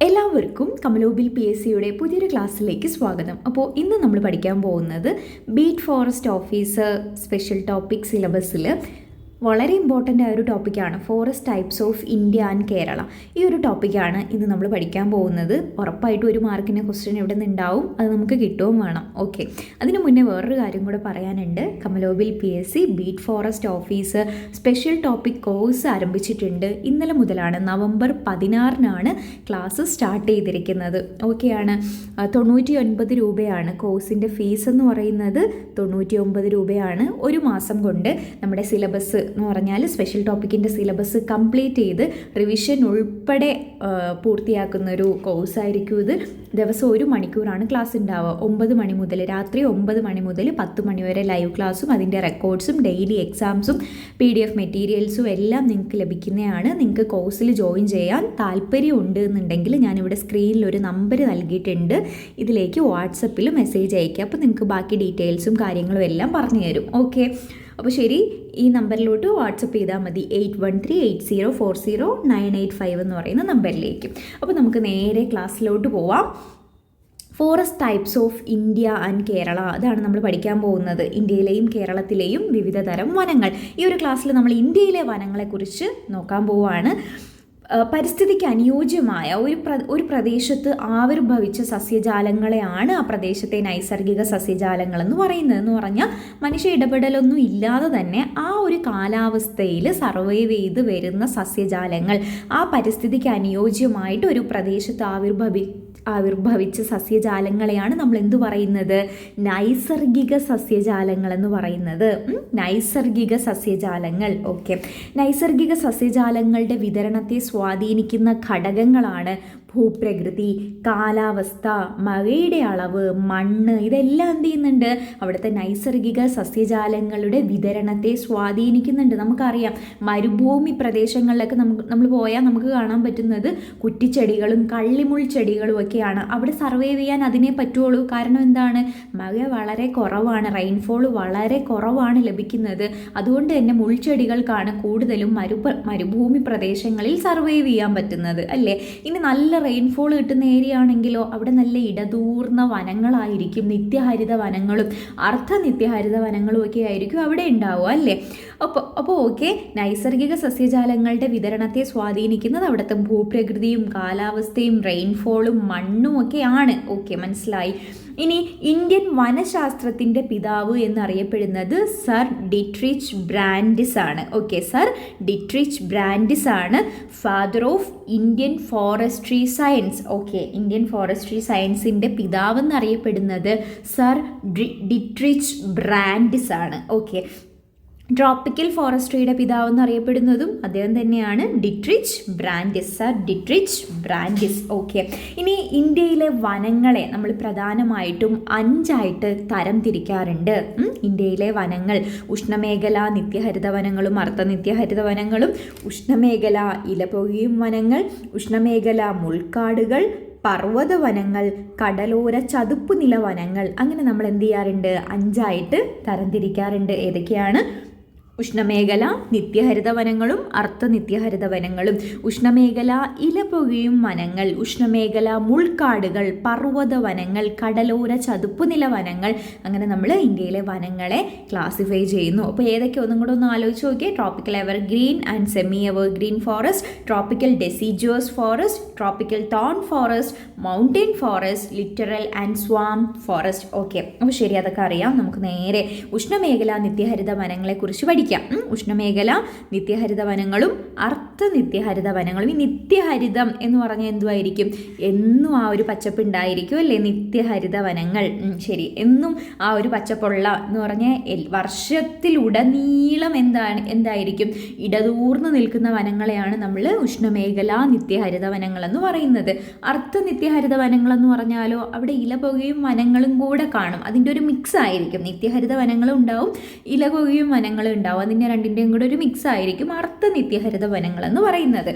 എല്ലാവർക്കും കമലോബിൽ P S സിയുടെ പുതിയൊരു ക്ലാസ്സിലേക്ക് സ്വാഗതം. അപ്പോൾ ഇന്ന് നമ്മൾ പഠിക്കാൻ പോകുന്നത് beat forest officer special topic സിലബസിൽ വളരെ ഇമ്പോർട്ടന്റ് ആയ ഒരു ടോപ്പിക്കാണ് forest types of India and Kerala ഈ ഒരു ടോപ്പിക്കാണ് ഇന്ന് നമ്മൾ പഠിക്കാൻ പോകുന്നത്. ഉറപ്പായിട്ടും ഒരു മാർക്കിന്റെ ക്വസ്റ്റ്യൻ ഇവിടെ നിന്നുണ്ടാവും അത് നമുക്ക് കിട്ടുകയും വേണം. ഓക്കെ അതിന് മുന്നേ വേറൊരു കാര്യം കൂടെ പറയാനുണ്ട്. കമലോബിൽ P S C beat forest office special topic course ആരംഭിച്ചിട്ടുണ്ട്. ഇന്നലെ മുതലാണ് നവംബർ പതിനാറിനാണ് ക്ലാസ് സ്റ്റാർട്ട് ചെയ്തിരിക്കുന്നത്. ഓക്കെയാണ് തൊണ്ണൂറ്റി ഒൻപത് രൂപയാണ് കോഴ്സിന്റെ ഫീസ് എന്ന് പറയുന്നത്. തൊണ്ണൂറ്റി ഒമ്പത് രൂപയാണ് ഒരു മാസം കൊണ്ട് നമ്മുടെ സിലബസ് എന്ന് പറഞ്ഞാൽ സ്പെഷ്യൽ ടോപ്പിക്കിന്റെ സിലബസ് കംപ്ലീറ്റ് ചെയ്ത് റിവിഷൻ ഉൾപ്പെടെ പൂർത്തിയാക്കുന്ന ഒരു കോഴ്സായിരിക്കും ഇത്. ദിവസം ഒരു മണിക്കൂറാണ് ക്ലാസ് ഉണ്ടാവുക ഒമ്പത് മണി മുതൽ രാത്രി ഒമ്പത് മണി മുതൽ പത്ത് മണി വരെ ലൈവ് ക്ലാസ്സും അതിന്റെ റെക്കോർഡ്സും ഡെയിലി എക്സാംസും പി ഡി എഫ് മെറ്റീരിയൽസും എല്ലാം നിങ്ങൾക്ക് ലഭിക്കുന്നതാണ്. നിങ്ങൾക്ക് കോഴ്സിൽ ജോയിൻ ചെയ്യാൻ താല്പര്യം ഉണ്ട് എന്നുണ്ടെങ്കിൽ ഞാനിവിടെ സ്ക്രീനിൽ ഒരു നമ്പർ നൽകിയിട്ടുണ്ട്. ഇതിലേക്ക് വാട്സപ്പിൽ മെസ്സേജ് അയക്കുക അപ്പോൾ നിങ്ങൾക്ക് ബാക്കി ഡീറ്റെയിൽസും കാര്യങ്ങളും എല്ലാം പറഞ്ഞു തരും ഓക്കെ അപ്പോൾ ശരി ഈ നമ്പറിലോട്ട് വാട്സപ്പ് ചെയ്താൽ മതി. Eight one three eight zero four zero nine eight five എന്ന് പറയുന്ന നമ്പറിലേക്ക്. അപ്പോൾ നമുക്ക് നേരെ ക്ലാസ്സിലോട്ട് പോവാം. Forest types of India and Kerala അതാണ് നമ്മൾ പഠിക്കാൻ പോകുന്നത്. ഇന്ത്യയിലെയും കേരളത്തിലെയും വിവിധ തരം വനങ്ങൾ. ഈ ഒരു ക്ലാസ്സിൽ നമ്മൾ ഇന്ത്യയിലെ വനങ്ങളെക്കുറിച്ച് നോക്കാൻ പോവുകയാണ് പരിസ്ഥിതിക്ക് അനുയോജ്യമായ ഒരു പ്ര ഒരു പ്രദേശത്ത് ആവിർഭവിച്ച സസ്യജാലങ്ങളെയാണ് ആ പ്രദേശത്തെ നൈസർഗിക സസ്യജാലങ്ങൾ എന്ന് പറയുന്നത് എന്ന് പറഞ്ഞാൽ മനുഷ്യ ഇടപെടലൊന്നും ഇല്ലാതെ തന്നെ ആ ഒരു കാലാവസ്ഥയിൽ സർവൈവ് ചെയ്ത് വരുന്ന സസ്യജാലങ്ങൾ ആ പരിസ്ഥിതിക്ക് അനുയോജ്യമായിട്ട് ഒരു പ്രദേശത്ത് ആവിർഭവി ആവിർഭവിച്ച സസ്യജാലങ്ങളെയാണ് നമ്മൾ എന്തു പറയുന്നത്? നൈസർഗിക സസ്യജാലങ്ങൾ എന്ന് പറയുന്നത് നൈസർഗിക സസ്യജാലങ്ങൾ. ഓക്കെ നൈസർഗിക സസ്യജാലങ്ങളുടെ വിതരണത്തെ സ്വാധീനിക്കുന്ന ഘടകങ്ങളാണ് ഭൂപ്രകൃതി കാലാവസ്ഥ മഴയുടെ അളവ് മണ്ണ് ഇതെല്ലാം എന്ത് ചെയ്യുന്നുണ്ട്? അവിടുത്തെ നൈസർഗിക സസ്യജാലങ്ങളുടെ വിതരണത്തെ സ്വാധീനിക്കുന്നുണ്ട്. നമുക്കറിയാം മരുഭൂമി പ്രദേശങ്ങളിലൊക്കെ നമുക്ക് നമ്മൾ പോയാൽ നമുക്ക് കാണാൻ പറ്റുന്നത് കുറ്റിച്ചെടികളും കള്ളിമുൾ ചെടികളും ഒക്കെയാണ്. അവിടെ സർവേ ചെയ്യാൻ അതിനെ പറ്റുള്ളൂ. കാരണം എന്താണ്? മഴ വളരെ കുറവാണ്. റെയിൻഫോൾ വളരെ കുറവാണ് ലഭിക്കുന്നത്. അതുകൊണ്ട് തന്നെ മുൾച്ചെടികൾക്കാണ് കൂടുതലും മരു മരുഭൂമി പ്രദേശങ്ങളിൽ സർവൈവ് ചെയ്യാൻ പറ്റുന്നത് അല്ലേ? ഇനി നല്ല റെയിൻഫോൾ കിട്ടുന്ന ഏരിയ ആണെങ്കിലോ അവിടെ നല്ല ഇടതൂർന്ന വനങ്ങളായിരിക്കും. നിത്യഹരിത വനങ്ങളും അർദ്ധ നിത്യഹരിത വനങ്ങളും ഒക്കെ ആയിരിക്കും അവിടെ ഉണ്ടാവുക അല്ലേ? അപ്പോൾ അപ്പോൾ ഓക്കെ നൈസർഗിക സസ്യജാലങ്ങളുടെ വിതരണത്തെ സ്വാധീനിക്കുന്നത് അവിടുത്തെ ഭൂപ്രകൃതിയും കാലാവസ്ഥയും റെയിൻഫോളും മണ്ണും ഒക്കെയാണ് ഓക്കെ മനസ്സിലായി. ഇനി ഇന്ത്യൻ വനശാസ്ത്രത്തിന്റെ പിതാവ് എന്നറിയപ്പെടുന്നത് സർ ഡിട്രിച്ച് ബ്രാൻഡിസ് ആണ്. ഓക്കെ സർ ഡിട്രിച്ച് ബ്രാൻഡിസ് ആണ് father of Indian forestry science okay Indian forestry സയൻസിന്റെ പിതാവ് എന്നറിയപ്പെടുന്നത് സർ ഡിട്രിച്ച് ബ്രാൻഡിസ് ആണ്. ഓക്കെ ട്രോപ്പിക്കൽ ഫോറസ്ട്രിയുടെ പിതാവ് എന്നറിയപ്പെടുന്നതും അദ്ദേഹം തന്നെയാണ്. Dietrich Brandis sir Dietrich Brandis okay ഇനി ഇന്ത്യയിലെ വനങ്ങളെ നമ്മൾ പ്രധാനമായിട്ടും അഞ്ചായിട്ട് തരം തിരിക്കാറുണ്ട് ഇന്ത്യയിലെ വനങ്ങൾ. ഉഷ്ണമേഖല നിത്യഹരിത വനങ്ങളും അർദ്ധനിത്യഹരിത വനങ്ങളും ഉഷ്ണമേഖല ഇലപൊഴിയും വനങ്ങൾ ഉഷ്ണമേഖല മുൾക്കാടുകൾ പർവത വനങ്ങൾ കടലോര ചതുപ്പ് നില വനങ്ങൾ. അങ്ങനെ നമ്മൾ എന്ത് ചെയ്യാറുണ്ട്? അഞ്ചായിട്ട് തരംതിരിക്കാറുണ്ട്. ഏതൊക്കെയാണ്? ഉഷ്ണമേഖല നിത്യഹരിത വനങ്ങളും അർദ്ധ നിത്യഹരിത വനങ്ങളും ഉഷ്ണമേഖല ഇലപൊഴിയും വനങ്ങൾ ഉഷ്ണമേഖല മുൾക്കാടുകൾ പർവത വനങ്ങൾ കടലോര ചതുപ്പുനില വനങ്ങൾ അങ്ങനെ നമ്മൾ ഇന്ത്യയിലെ വനങ്ങളെ ക്ലാസിഫൈ ചെയ്യുന്നു. അപ്പോൾ ഏതൊക്കെ ഒന്നും കൂടെ ഒന്ന് ആലോചിച്ച് നോക്കിയാൽ tropical evergreen and semi evergreen forest tropical deciduous forest tropical thorn forest mountain forest littoral and swamp forest okay അപ്പോൾ ശരി അതൊക്കെ അറിയാം. നമുക്ക് നേരെ ഉഷ്ണമേഖല നിത്യഹരിത വനങ്ങളെക്കുറിച്ച് പഠിക്കാം. ഉം, ഉഷ്ണമേഖല നിത്യഹരിത വനങ്ങളും അർദ്ധ നിത്യഹരിത വനങ്ങളും ഈ നിത്യഹരിതം എന്ന് പറഞ്ഞാൽ എന്തുമായിരിക്കും എന്നും ആ ഒരു പച്ചപ്പ് ഉണ്ടായിരിക്കും അല്ലേ? നിത്യഹരിത വനങ്ങൾ ശരി. എന്നും ആ ഒരു പച്ചപ്പുള്ള എന്ന് പറഞ്ഞാൽ വർഷത്തിലുടനീളം എന്താണ് എന്തായിരിക്കും? ഇടതൂർന്ന് നിൽക്കുന്ന വനങ്ങളെയാണ് നമ്മൾ ഉഷ്ണമേഖല നിത്യഹരിത വനങ്ങൾ എന്ന് പറയുന്നത്. അർദ്ധ നിത്യഹരിത വനങ്ങൾ എന്ന് പറഞ്ഞാലോ അവിടെ ഇലപൊകയും വനങ്ങളും കൂടെ കാണും. അതിന്റെ ഒരു മിക്സ് ആയിരിക്കും. നിത്യഹരിത വനങ്ങളും ഉണ്ടാവും ഇലപൊകയും വനങ്ങളും ഉണ്ടാവും. അതിന്റെ രണ്ടിന്റെയും കൂടെ ഒരു മിക്സ് ആയിരിക്കും അർത്ഥ നിത്യഹരിത വനങ്ങൾ എന്ന് പറയുന്നത്.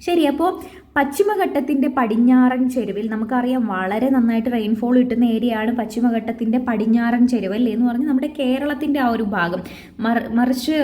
ശരി അപ്പോൾ പശ്ചിമഘട്ടത്തിന്റെ പടിഞ്ഞാറൻ ചെരുവിൽ നമുക്കറിയാം വളരെ നന്നായിട്ട് റെയിൻഫോൾ കിട്ടുന്ന ഏരിയയാണ് പശ്ചിമഘട്ടത്തിന്റെ പടിഞ്ഞാറൻ ചെരുവ് അല്ലേ എന്ന് പറഞ്ഞാൽ നമ്മുടെ കേരളത്തിന്റെ ആ ഒരു ഭാഗം. മറിച്ച്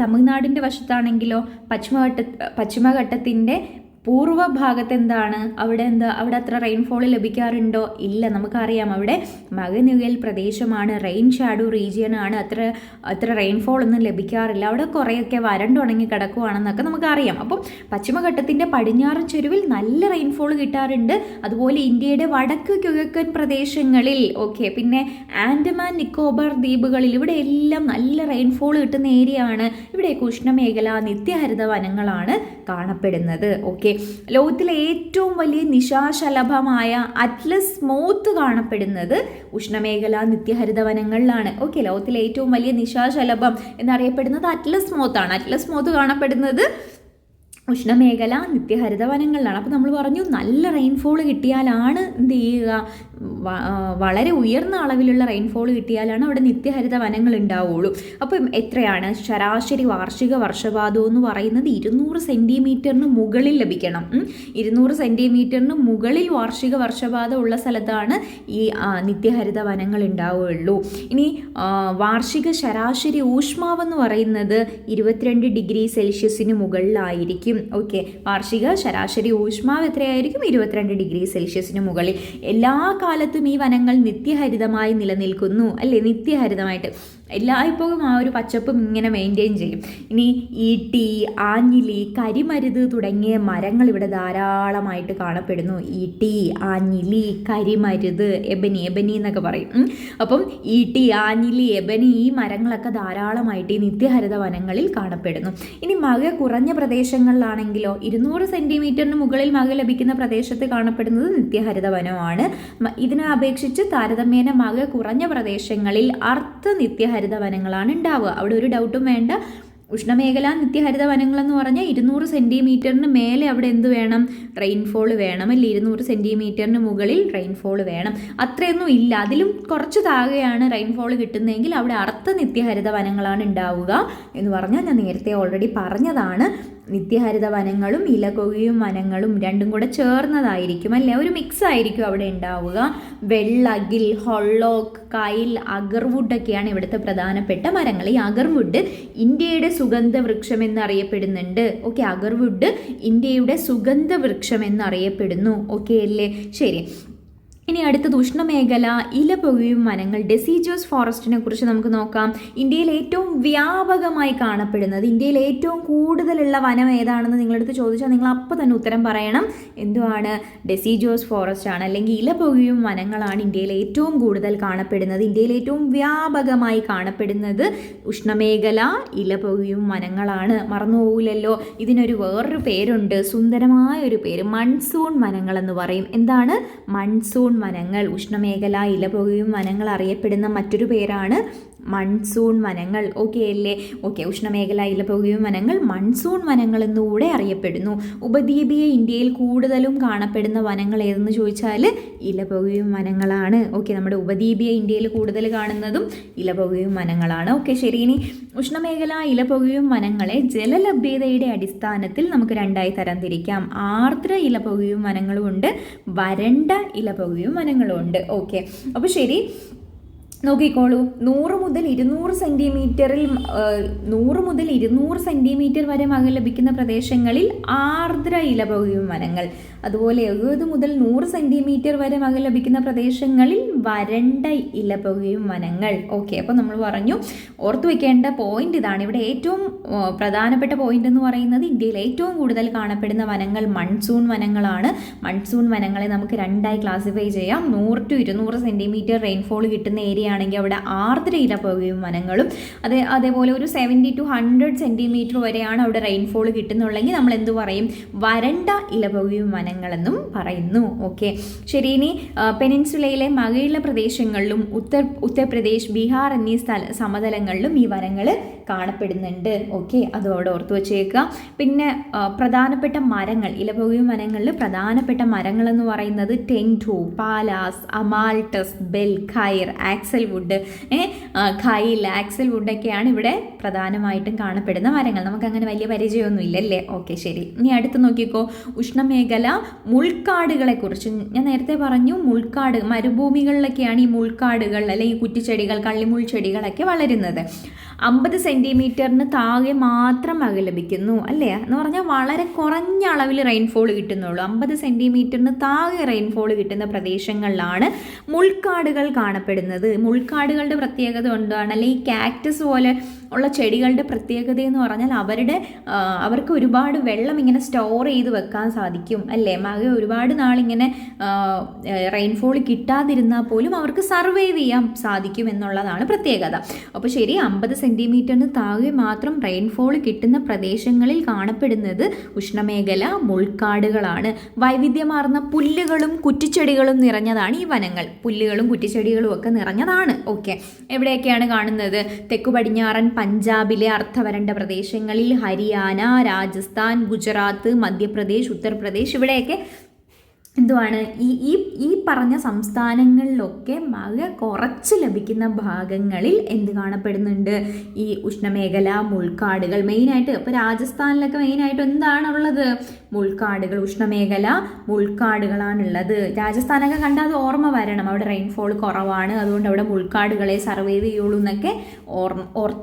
തമിഴ്നാടിന്റെ വശത്താണെങ്കിലോ പശ്ചിമഘട്ട പശ്ചിമഘട്ടത്തിന്റെ പൂർവ ഭാഗത്ത് എന്താണ് അവിടെ എന്താ? അവിടെ അത്ര റെയിൻഫോൾ ലഭിക്കാറുണ്ടോ? ഇല്ല നമുക്കറിയാം. അവിടെ മകനുകൽ പ്രദേശമാണ് റെയിൻ ഷാഡോ റീജിയൻ ആണ്. അത്ര അത്ര റെയിൻഫോൾ ഒന്നും ലഭിക്കാറില്ല. അവിടെ കുറേയൊക്കെ വരണ്ടുണങ്ങി കിടക്കുവാണെന്നൊക്കെ നമുക്കറിയാം. അപ്പം പശ്ചിമഘട്ടത്തിന്റെ പടിഞ്ഞാറൻ ചെരുവിൽ നല്ല റെയിൻഫോൾ കിട്ടാറുണ്ട്. അതുപോലെ ഇന്ത്യയുടെ വടക്ക് കിഴക്കൻ പ്രദേശങ്ങളിൽ ഓക്കെ പിന്നെ ആൻഡമാൻ നിക്കോബാർ ദ്വീപുകളിൽ ഇവിടെ എല്ലാം നല്ല റെയിൻഫോൾ കിട്ടുന്ന ഏരിയ ആണ്. ഇവിടെയൊക്കെ ഉഷ്ണമേഖല നിത്യഹരിത വനങ്ങളാണ് കാണപ്പെടുന്നത് ഓക്കെ ലോകത്തിലെ ഏറ്റവും വലിയ നിശാശലഭമായ അറ്റ്ലസ് മോത്ത് കാണപ്പെടുന്നത് ഉഷ്ണമേഖല നിത്യഹരിത വനങ്ങളിലാണ് ഓക്കെ ലോകത്തിലെ ഏറ്റവും വലിയ നിശാശലഭം എന്നറിയപ്പെടുന്നത് അറ്റ്ലസ് മോത്താണ് അറ്റ്ലസ് മോത്ത് കാണപ്പെടുന്നത് ഉഷ്ണമേഖല നിത്യഹരിത വനങ്ങളിലാണ് അപ്പോൾ നമ്മൾ പറഞ്ഞു നല്ല റെയിൻഫോൾ കിട്ടിയാലാണ് എന്ത് ചെയ്യുക? വളരെ ഉയർന്ന അളവിലുള്ള റെയിൻഫോൾ കിട്ടിയാലാണ് അവിടെ നിത്യഹരിത വനങ്ങൾ ഉണ്ടാവുള്ളൂ. അപ്പം എത്രയാണ്? ശരാശരി വാർഷിക വർഷപാതം എന്ന് പറയുന്നത് ഇരുന്നൂറ് സെന്റിമീറ്ററിന് മുകളിൽ ലഭിക്കണം. ഇരുന്നൂറ് സെന്റിമീറ്ററിന് മുകളിൽ വാർഷിക വർഷപാതം ഉള്ള സ്ഥലത്താണ് ഈ നിത്യഹരിത വനങ്ങൾ ഉണ്ടാവുകയുള്ളൂ ഇനി വാർഷിക ശരാശരി ഊഷ്മാവെന്ന് പറയുന്നത് ഇരുപത്തിരണ്ട് ഡിഗ്രി സെൽഷ്യസിന് മുകളിലായിരിക്കും. ആയിരിക്കും ഓക്കെ വാർഷിക ശരാശരി ഊഷ്മാവ് എത്രയായിരിക്കും? ഇരുപത്തിരണ്ട് ഡിഗ്രി സെൽഷ്യസിന് മുകളിൽ. എല്ലാ കാലത്തും ഈ വനങ്ങൾ നിത്യഹരിതമായി നിലനിൽക്കുന്നു. അല്ലേ? നിത്യഹരിതമായിട്ട്. എല്ലായ്പ്പോഴും ആ ഒരു പച്ചപ്പും ഇങ്ങനെ മെയിന്റെയിൻ ചെയ്യും. ഇനി ഈട്ടി ആഞ്ഞിലി കരിമരുത് തുടങ്ങിയ മരങ്ങൾ ഇവിടെ ധാരാളമായിട്ട് കാണപ്പെടുന്നു. ഈട്ടി ആഞ്ഞിലി കരിമരുത് എബനി എബനി എന്നൊക്കെ പറയും. അപ്പം ഈട്ടി ആഞ്ഞിലി എബനി ഈ മരങ്ങളൊക്കെ ധാരാളമായിട്ട് ഈ നിത്യഹരിത വനങ്ങളിൽ കാണപ്പെടുന്നു. ഇനി മഴ കുറഞ്ഞ പ്രദേശങ്ങളിലാണെങ്കിലോ ഇരുന്നൂറ് സെന്റിമീറ്ററിന് മുകളിൽ മഴ ലഭിക്കുന്ന പ്രദേശത്ത് കാണപ്പെടുന്നത് നിത്യഹരിത വനമാണ്. ഇതിനെ അപേക്ഷിച്ച് താരതമ്യേന മഴ കുറഞ്ഞ പ്രദേശങ്ങളിൽ അർത്ഥ നിത്യഹരിത ഹരിത വനങ്ങളാണ് ഉണ്ടാവുക. അവിടെ ഒരു ഡൗട്ടും വേണ്ട. ഉഷ്ണമേഖല നിത്യഹരിത വനങ്ങളെന്ന് പറഞ്ഞാൽ ഇരുന്നൂറ് സെന്റിമീറ്ററിന് മേലെ അവിടെ എന്ത് വേണം? റെയിൻഫോൾ വേണം. അല്ലെ? ഇരുന്നൂറ് സെന്റിമീറ്ററിന് മുകളിൽ റെയിൻഫോൾ വേണം. അത്രയൊന്നും ഇല്ല. അതിലും കുറച്ച് താഴെയാണ് റെയിൻഫോൾ കിട്ടുന്നതെങ്കിൽ അവിടെ അർത്ഥ നിത്യഹരിത വനങ്ങളാണ് ഉണ്ടാവുക എന്ന് പറഞ്ഞാൽ ഞാൻ നേരത്തെ ഓൾറെഡി പറഞ്ഞതാണ്. നിത്യഹരിത വനങ്ങളും ഇലകൊഴിയും വനങ്ങളും രണ്ടും കൂടെ ചേർന്നതായിരിക്കും അല്ലേ? ഒരു മിക്സ് ആയിരിക്കും അവിടെ ഉണ്ടാവുക. വെള്ളഗിൽ ഹൊള്ളോക്ക് കൈൽ അഗർവുഡ് ഒക്കെയാണ് ഇവിടുത്തെ പ്രധാനപ്പെട്ട മരങ്ങൾ. ഈ അഗർവുഡ് ഇന്ത്യയുടെ സുഗന്ധ വൃക്ഷം എന്നറിയപ്പെടുന്നുണ്ട്. ഓക്കെ അഗർവുഡ് ഇന്ത്യയുടെ സുഗന്ധ വൃക്ഷം എന്നറിയപ്പെടുന്നു. ഓക്കെ അല്ലേ? ശരി. ഇനി അടുത്തത് ഉഷ്ണമേഖല ഇലപൊഴിയും വനങ്ങൾ ഡെസിജോസ് ഫോറസ്റ്റിനെ കുറിച്ച് നമുക്ക് നോക്കാം. ഇന്ത്യയിൽ ഏറ്റവും വ്യാപകമായി കാണപ്പെടുന്നത് ഇന്ത്യയിൽ ഏറ്റവും കൂടുതലുള്ള വനം ഏതാണെന്ന് നിങ്ങളടുത്ത് ചോദിച്ചാൽ നിങ്ങൾ അപ്പം തന്നെ ഉത്തരം പറയണം. എന്തുവാണ്? ഡെസിജോസ് ഫോറസ്റ്റ് ആണ്. അല്ലെങ്കിൽ ഇലപൊഴിയും വനങ്ങളാണ് ഇന്ത്യയിൽ ഏറ്റവും കൂടുതൽ കാണപ്പെടുന്നത്. ഇന്ത്യയിൽ ഏറ്റവും വ്യാപകമായി കാണപ്പെടുന്നത് ഉഷ്ണമേഖല ഇലപൊഴിയും വനങ്ങളാണ്. മറന്നുപോകില്ലല്ലോ ഇതിനൊരു വേറൊരു പേരുണ്ട്. സുന്ദരമായ ഒരു പേര് മൺസൂൺ വനങ്ങൾ എന്ന് പറയും. എന്താണ്? മൺസൂൺ വനങ്ങൾ ഉഷ്ണമേഖല ഇലപൊഴിയും വനങ്ങൾ അറിയപ്പെടുന്ന മറ്റൊരു പേരാണ് മൺസൂൺ വനങ്ങൾ. ഓക്കെ അല്ലേ? ഓക്കെ ഉഷ്ണമേഖല ഇലപൊഴിയും വനങ്ങൾ മൺസൂൺ വനങ്ങൾ എന്നുകൂടെ അറിയപ്പെടുന്നു. ഉപദ്വീപീയ ഇന്ത്യയിൽ കൂടുതലും കാണപ്പെടുന്ന വനങ്ങൾ ഏതെന്ന് ചോദിച്ചാൽ ഇലപൊഴിയും വനങ്ങളാണ്. ഓക്കെ നമ്മുടെ ഉപദ്വീപീയ ഇന്ത്യയിൽ കൂടുതൽ കാണുന്നതും ഇലപൊകയും വനങ്ങളാണ്. ഓക്കെ ശരി. ഇനി ഉഷ്ണമേഖല ഇലപൊകയും വനങ്ങളെ ജലലഭ്യതയുടെ അടിസ്ഥാനത്തിൽ നമുക്ക് രണ്ടായി തരംതിരിക്കാം. ആർദ്ര ഇലപൊകയും വനങ്ങളും ഉണ്ട് വരണ്ട ഇലപൊകയും വനങ്ങളും ഉണ്ട്. ഓക്കെ അപ്പോൾ ശരി. നോക്കിക്കോളൂ. നൂറ് മുതൽ ഇരുന്നൂറ് സെന്റിമീറ്ററിൽ നൂറ് മുതൽ ഇരുന്നൂറ് സെന്റിമീറ്റർ വരെ മഴ ലഭിക്കുന്ന പ്രദേശങ്ങളിൽ ആർദ്ര ഇലപൊഴിയും വനങ്ങൾ. അതുപോലെ എഴുപത് മുതൽ നൂറ് സെന്റിമീറ്റർ വരെ മഴ ലഭിക്കുന്ന പ്രദേശങ്ങളിൽ വരണ്ട ഇലപൊഴിയും വനങ്ങൾ. ഓക്കെ അപ്പോൾ നമ്മൾ പറഞ്ഞു ഓർത്തു വെക്കേണ്ട പോയിന്റ് ഇതാണ്. ഇവിടെ ഏറ്റവും പ്രധാനപ്പെട്ട പോയിന്റ് എന്ന് പറയുന്നത് ഇന്ത്യയിൽ ഏറ്റവും കൂടുതൽ കാണപ്പെടുന്ന വനങ്ങൾ മൺസൂൺ വനങ്ങളാണ്. മൺസൂൺ വനങ്ങളെ നമുക്ക് രണ്ടായി ക്ലാസിഫൈ ചെയ്യാം. നൂറ് ടു ഇരുന്നൂറ് സെന്റിമീറ്റർ റെയിൻഫോൾ കിട്ടുന്ന ഏരിയ ആണെങ്കിൽ അവിടെ ആർദ്ര ഇലപൊഴിയും വനങ്ങളും. അതേ അതേപോലെ ഒരു സെവന്റി ടു ഹൺഡ്രഡ് സെന്റിമീറ്റർ വരെയാണ് അവിടെ റെയിൻഫോൾ കിട്ടുന്നുള്ളെങ്കിൽ നമ്മൾ എന്ത് പറയും? വരണ്ട ഇലപൊഴിയും വനങ്ങളെന്നും പറയുന്നു. ഓക്കെ ശരി ഇനി പെനിൻസുലയിലെ മകയുള്ള പ്രദേശങ്ങളിലും ഉത്തർ ഉത്തർപ്രദേശ് ബീഹാർ എന്നീ സ്ഥല സമതലങ്ങളിലും ഈ വനങ്ങൾ കാണപ്പെടുന്നുണ്ട്. ഓക്കെ അതോടെ ഓർത്ത് വെച്ചേക്കുക. പിന്നെ പ്രധാനപ്പെട്ട മരങ്ങൾ ഇലപൊഴിയും വനങ്ങളിൽ പ്രധാനപ്പെട്ട മരങ്ങൾ എന്ന് പറയുന്നത് tendu palas amaltas bel khair axle wood khair axle വുഡൊക്കെയാണ് ഇവിടെ പ്രധാനമായിട്ടും കാണപ്പെടുന്ന മരങ്ങൾ. നമുക്ക് അങ്ങനെ വലിയ പരിചയമൊന്നും ഇല്ലല്ലേ ഓക്കെ ശരി. ഇനി അടുത്ത് നോക്കിക്കോ. ഉഷ്ണമേഖല മുൾക്കാടുകളെ കുറിച്ച് ഞാൻ നേരത്തെ പറഞ്ഞു മുൾക്കാട് മരുഭൂമികളിലൊക്കെയാണ് ഈ മുൾക്കാടുകൾ അല്ലെങ്കിൽ കുറ്റിച്ചെടികൾ കള്ളിമുൾ ചെടികളൊക്കെ വളരുന്നത്. അമ്പത് സെന്റിമീറ്ററിന് താഴെ മാത്രം മഴ ലഭിക്കുന്നു അല്ലേ? എന്ന് പറഞ്ഞാൽ വളരെ കുറഞ്ഞ അളവിൽ റെയിൻഫോൾ കിട്ടുന്നുള്ളൂ. അമ്പത് സെന്റിമീറ്ററിന് താഴെ റെയിൻഫോൾ കിട്ടുന്ന പ്രദേശങ്ങളിലാണ് മുൾക്കാടുകൾ കാണപ്പെടുന്നത്. മുൾക്കാടുകളുടെ പ്രത്യേകത കൊണ്ടാണ് അല്ലെങ്കിൽ ഈ കാക്ടസ് പോലെ ഉള്ള ചെടികളുടെ പ്രത്യേകത എന്ന് പറഞ്ഞാൽ അവരുടെ അവർക്ക് ഒരുപാട് വെള്ളം ഇങ്ങനെ സ്റ്റോർ ചെയ്ത് വെക്കാൻ സാധിക്കും അല്ലേ? മകെ ഒരുപാട് നാളിങ്ങനെ റെയിൻഫോൾ കിട്ടാതിരുന്നാൽ പോലും അവർക്ക് സർവൈവ് ചെയ്യാൻ സാധിക്കും എന്നുള്ളതാണ് പ്രത്യേകത. അപ്പോൾ ശരി അമ്പത് സെന്റിമീറ്ററിന് താഴെ മാത്രം റെയിൻഫോൾ കിട്ടുന്ന പ്രദേശങ്ങളിൽ കാണപ്പെടുന്നത് ഉഷ്ണമേഖല മുൾക്കാടുകളാണ്. വൈവിധ്യമാർന്ന പുല്ലുകളും കുറ്റിച്ചെടികളും നിറഞ്ഞതാണ് ഈ വനങ്ങൾ. പുല്ലുകളും കുറ്റിച്ചെടികളും ഒക്കെ നിറഞ്ഞതാണ്. ഓക്കെ. എവിടെയൊക്കെയാണ് കാണുന്നത്? തെക്കു പടിഞ്ഞാറൻ പഞ്ചാബിലെ അർത്ഥവരണ്ട പ്രദേശങ്ങളിൽ ഹരിയാന രാജസ്ഥാൻ ഗുജറാത്ത് മധ്യപ്രദേശ് ഉത്തർപ്രദേശ് ഇവിടെയൊക്കെ എന്തുവാണ്? ഈ ഈ ഈ പറഞ്ഞ സംസ്ഥാനങ്ങളിലൊക്കെ മഴ കുറച്ച് ലഭിക്കുന്ന ഭാഗങ്ങളിൽ എന്ത് കാണപ്പെടുന്നുണ്ട്? ഈ ഉഷ്ണമേഖല മുൾക്കാടുകൾ മെയിനായിട്ട് ഇപ്പോൾ രാജസ്ഥാനിലൊക്കെ മെയിനായിട്ട് എന്താണുള്ളത്? മുൾക്കാടുകൾ ഉഷ്ണമേഖല മുൾക്കാടുകളാണുള്ളത്. രാജസ്ഥാനൊക്കെ കണ്ടാൽ അത് ഓർമ്മ വരണം. അവിടെ റെയിൻഫോൾ കുറവാണ്. അതുകൊണ്ട് അവിടെ മുൾക്കാടുകളെ സർവൈവ് ചെയ്യുള്ളൂ എന്നൊക്കെ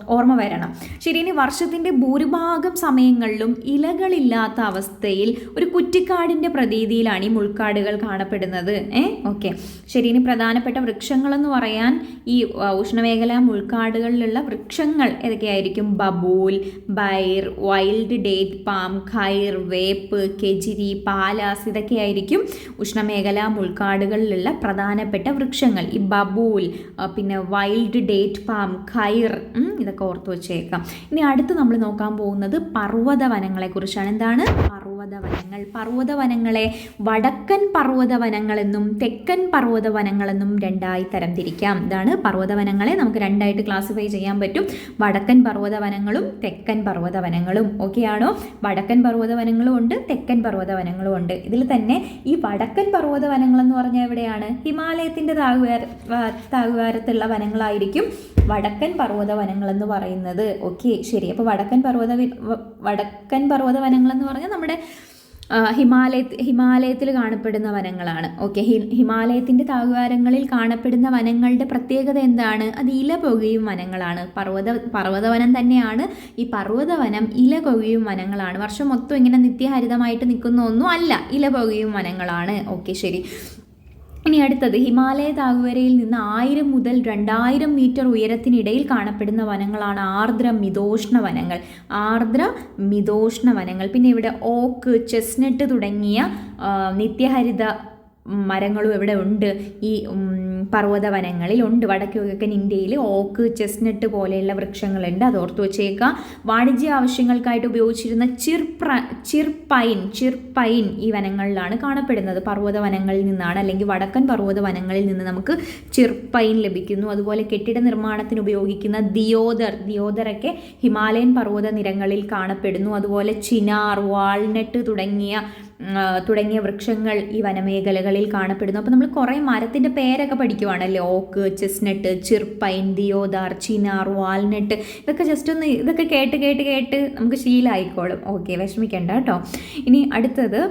ഓർമ്മ വരണം. ശരി ഇനി വർഷത്തിന്റെ ഭൂരിഭാഗം സമയങ്ങളിലും ഇലകളില്ലാത്ത അവസ്ഥയിൽ ഒരു കുറ്റിക്കാടിന്റെ പ്രതീതിയിലാണ് ഈ മുൾക്കാടുകൾ കാണപ്പെടുന്നത്. ഏ? ഓക്കെ. ശരി ഇനി പ്രധാനപ്പെട്ട വൃക്ഷങ്ങളെന്ന് പറയാൻ ഈ ഉഷ്ണമേഖല മുൾക്കാടുകളിലുള്ള വൃക്ഷങ്ങൾ ഏതൊക്കെയായിരിക്കും? Babul ber wild date palm khair വേപ്പ് കെജിരി പാലാസ് ഇതൊക്കെയായിരിക്കും ഉഷ്ണമേഖലാ മുൾക്കാടുകളിലുള്ള പ്രധാനപ്പെട്ട വൃക്ഷങ്ങൾ. ഈ ബബൂൽ പിന്നെ വൈൽഡ് ഡേറ്റ് പാം ഖൈർ ഇതൊക്കെ ഓർത്ത് വെച്ചേക്കാം. ഇനി അടുത്ത് നമ്മൾ നോക്കാൻ പോകുന്നത് പർവത വനങ്ങളെ കുറിച്ചാണ് എന്താണ്? പർവത വനങ്ങൾ പർവത വനങ്ങളെ വടക്കൻ പർവത വനങ്ങളെന്നും തെക്കൻ പർവത വനങ്ങളെന്നും രണ്ടായി തരംതിരിക്കാം. ഇതാണ് പർവത വനങ്ങളെ നമുക്ക് രണ്ടായിട്ട് ക്ലാസിഫൈ ചെയ്യാൻ പറ്റും. വടക്കൻ പർവത വനങ്ങളും തെക്കൻ പർവത വനങ്ങളും ഓക്കെയാണോ വടക്കൻ പർവത വനങ്ങളും ഉണ്ട്. തെക്കൻ പർവത വനങ്ങളും ഉണ്ട്. ഇതിൽ തന്നെ ഈ വടക്കൻ പർവത വനങ്ങൾ എന്ന് പറഞ്ഞാൽ എവിടെയാണ്? ഹിമാലയത്തിന്റെ താഴ്വാര താഴ്വാരത്തുള്ള വനങ്ങളായിരിക്കും വടക്കൻ പർവത വനങ്ങളെന്ന് പറയുന്നത്. ഓക്കെ ശരി. അപ്പോൾ വടക്കൻ പർവത വടക്കൻ പർവത വനങ്ങളെന്ന് പറഞ്ഞാൽ നമ്മുടെ ഹിമാലയ ഹിമാലയത്തിൽ കാണപ്പെടുന്ന വനങ്ങളാണ്. ഓക്കെ ഹി ഹിമാലയത്തിന്റെ താഴ്വാരങ്ങളിൽ കാണപ്പെടുന്ന വനങ്ങളുടെ പ്രത്യേകത എന്താണ്? അത് ഇല പൊകയും വനങ്ങളാണ്. പർവത പർവതവനം തന്നെയാണ്. ഈ പർവതവനം ഇല പൊകയും വനങ്ങളാണ്. വർഷം മൊത്തം ഇങ്ങനെ നിത്യഹരിതമായിട്ട് നിൽക്കുന്ന ഒന്നും അല്ല. ഇല പൊകയും വനങ്ങളാണ്. ഓക്കെ ശരി. ഇനി അടുത്തത് ഹിമാലയ താഴ്വരയിൽ നിന്ന് ആയിരം മുതൽ രണ്ടായിരം മീറ്റർ ഉയരത്തിനിടയിൽ കാണപ്പെടുന്ന വനങ്ങളാണ് ആർദ്ര മിതോഷ്ണ വനങ്ങൾ. ആർദ്ര മിതോഷ്ണ വനങ്ങൾ. പിന്നെ ഇവിടെ ഓക്ക് ചെസ്നട്ട് തുടങ്ങിയ നിത്യഹരിത മരങ്ങളും ഇവിടെ ഉണ്ട്. ഈ പർവത വനങ്ങളിൽ ഉണ്ട് വടക്ക് കിഴക്കൻ ഇന്ത്യയിൽ ഓക്ക് ചെസ്നട്ട് പോലെയുള്ള വൃക്ഷങ്ങളുണ്ട്. അത് ഓർത്തു വച്ചേക്കുക. വാണിജ്യ ആവശ്യങ്ങൾക്കായിട്ട് ഉപയോഗിച്ചിരുന്ന ചിർപ്ര ചിർപൈൻ ചിർപൈൻ ഈ വനങ്ങളിലാണ് കാണപ്പെടുന്നത്. പർവത വനങ്ങളിൽ നിന്നാണ് അല്ലെങ്കിൽ വടക്കൻ പർവത വനങ്ങളിൽ നിന്ന് നമുക്ക് ചിർപൈൻ ലഭിക്കുന്നു. അതുപോലെ കെട്ടിട നിർമ്മാണത്തിന് ഉപയോഗിക്കുന്ന ദിയോദർ ദിയോദറൊക്കെ ഹിമാലയൻ പർവത നിരങ്ങളിൽ കാണപ്പെടുന്നു. അതുപോലെ ചിനാർ വാൾനട്ട് തുടങ്ങിയ തുടങ്ങിയ വൃക്ഷങ്ങൾ ഈ വനമേഖലകളിൽ കാണപ്പെടുന്നു. അപ്പോൾ നമ്മൾ കുറേ മരത്തിന്റെ പേരൊക്കെ പഠിക്കുവാണല്ലേ? Oak chestnut chir pine deodar chinar walnut. ഇതൊക്കെ ജസ്റ്റ് ഒന്ന് ഇതൊക്കെ കേട്ട് കേട്ട് കേട്ട് നമുക്ക് ശീലമായിക്കോളും ഓക്കെ വിഷമിക്കേണ്ട കേട്ടോ. ഇനി അടുത്തത്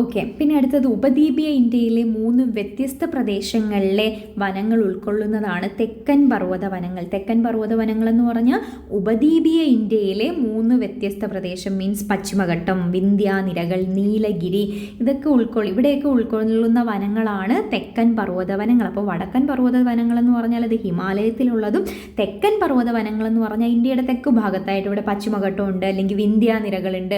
ഓക്കെ പിന്നെ അടുത്തത് ഉപദ്വീപീയ ഇന്ത്യയിലെ മൂന്ന് വ്യത്യസ്ത പ്രദേശങ്ങളിലെ വനങ്ങൾ ഉൾക്കൊള്ളുന്നതാണ് തെക്കൻ പർവത വനങ്ങൾ. തെക്കൻ പർവത വനങ്ങൾ എന്ന് പറഞ്ഞാൽ ഉപദ്വീപീയ ഇന്ത്യയിലെ മൂന്ന് വ്യത്യസ്ത പ്രദേശം മീൻസ് പശ്ചിമഘട്ടം വിന്ധ്യ നിരകൾ നീലഗിരി ഇതൊക്കെ ഉൾക്കൊള്ളി ഇവിടെയൊക്കെ ഉൾക്കൊള്ളുന്ന വനങ്ങളാണ് തെക്കൻ പർവത വനങ്ങൾ. അപ്പോൾ വടക്കൻ പർവത വനങ്ങൾ എന്ന് പറഞ്ഞാൽ അത് ഹിമാലയത്തിലുള്ളതും തെക്കൻ പർവത വനങ്ങൾ എന്ന് പറഞ്ഞാൽ ഇന്ത്യയുടെ തെക്ക് ഭാഗത്തായിട്ട് ഇവിടെ പശ്ചിമഘട്ടമുണ്ട് അല്ലെങ്കിൽ വിന്ധ്യ നിരകളുണ്ട്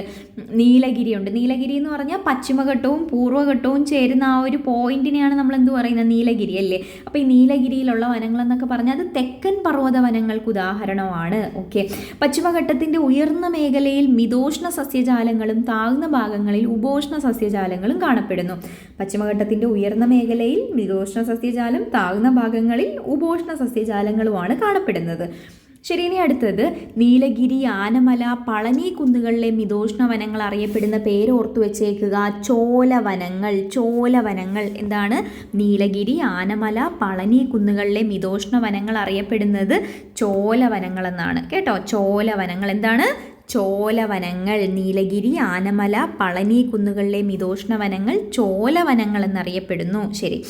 നീലഗിരിയുണ്ട്. നീലഗിരി എന്ന് പറഞ്ഞാൽ പശ്ചിമഘട്ടവും പൂർവഘട്ടവും ചേരുന്ന ആ ഒരു പോയിന്റിനെയാണ് നമ്മൾ എന്ത് പറയുന്നത്? നീലഗിരി അല്ലേ? അപ്പോൾ ഈ നീലഗിരിയിലുള്ള വനങ്ങൾ എന്നൊക്കെ പറഞ്ഞാൽ അത് തെക്കൻ പർവത വനങ്ങൾക്ക് ഉദാഹരണമാണ്. ഓക്കെ. പശ്ചിമഘട്ടത്തിന്റെ ഉയർന്ന മേഖലയിൽ മിതോഷ്ണ സസ്യജാലങ്ങളും താഴ്ന്ന ഭാഗങ്ങളിൽ ഉപോഷ്ണ സസ്യജാലങ്ങളും കാണപ്പെടുന്നു. പശ്ചിമഘട്ടത്തിന്റെ ഉയർന്ന മേഖലയിൽ മിതോഷ്ണ സസ്യജാലം താഴ്ന്ന ഭാഗങ്ങളിൽ ഉപോഷ്ണ സസ്യജാലങ്ങളുമാണ് കാണപ്പെടുന്നത്. ശരി ഇനി അടുത്തത്. നീലഗിരി ആനമല പളനി കുന്നുകളിലെ മിതോഷ്ണ വനങ്ങൾ അറിയപ്പെടുന്ന പേര് ഓർത്തു വെച്ചേക്കുക. ചോലവനങ്ങൾ ചോലവനങ്ങൾ. എന്താണ്? നീലഗിരി ആനമല പളനി കുന്നുകളിലെ മിതോഷ്ണ വനങ്ങൾ അറിയപ്പെടുന്നത് ചോലവനങ്ങൾ എന്നാണ് കേട്ടോ? ചോലവനങ്ങൾ. എന്താണ്? ചോലവനങ്ങൾ നീലഗിരി ആനമല പളനി കുന്നുകളിലെ മിതോഷ്ണ വനങ്ങൾ ചോലവനങ്ങൾ എന്നറിയപ്പെടുന്നു. ശരി.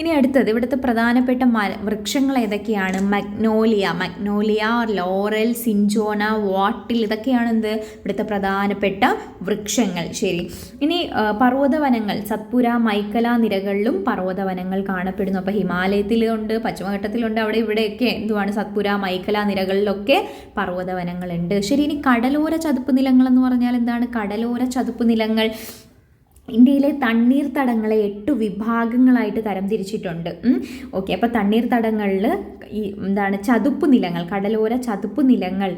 ഇനി അടുത്തത് ഇവിടുത്തെ പ്രധാനപ്പെട്ട വൃക്ഷങ്ങൾ ഏതൊക്കെയാണ്? Magnolia magnolia laurel cinchona wattle ഇതൊക്കെയാണ് എന്ത് ഇവിടുത്തെ പ്രധാനപ്പെട്ട വൃക്ഷങ്ങൾ. ശരി. ഇനി പർവതവനങ്ങൾ സത്പുര മൈക്കല നിരകളിലും പർവതവനങ്ങൾ കാണപ്പെടുന്നു. അപ്പോൾ ഹിമാലയത്തിലുണ്ട് പശ്ചിമഘട്ടത്തിലുണ്ട് അവിടെ ഇവിടെയൊക്കെ എന്തുവാണ്? സത്പുര മൈക്കല നിരകളിലൊക്കെ പർവതവനങ്ങളുണ്ട്. ശരി ഇനി കടലോര ചതുപ്പ് നിലങ്ങൾ എന്ന് പറഞ്ഞാൽ എന്താണ്? കടലോര ചതുപ്പ് നിലങ്ങൾ. ഇന്ത്യയിലെ തണ്ണീർത്തടങ്ങളെ എട്ട് വിഭാഗങ്ങളായിട്ട് തരംതിരിച്ചിട്ടുണ്ട് ഓക്കെ. അപ്പോൾ തണ്ണീർത്തടങ്ങളിൽ ഈ എന്താണ്? ചതുപ്പ് നിലങ്ങൾ കടലോര ചതുപ്പ് നിലങ്ങൾ.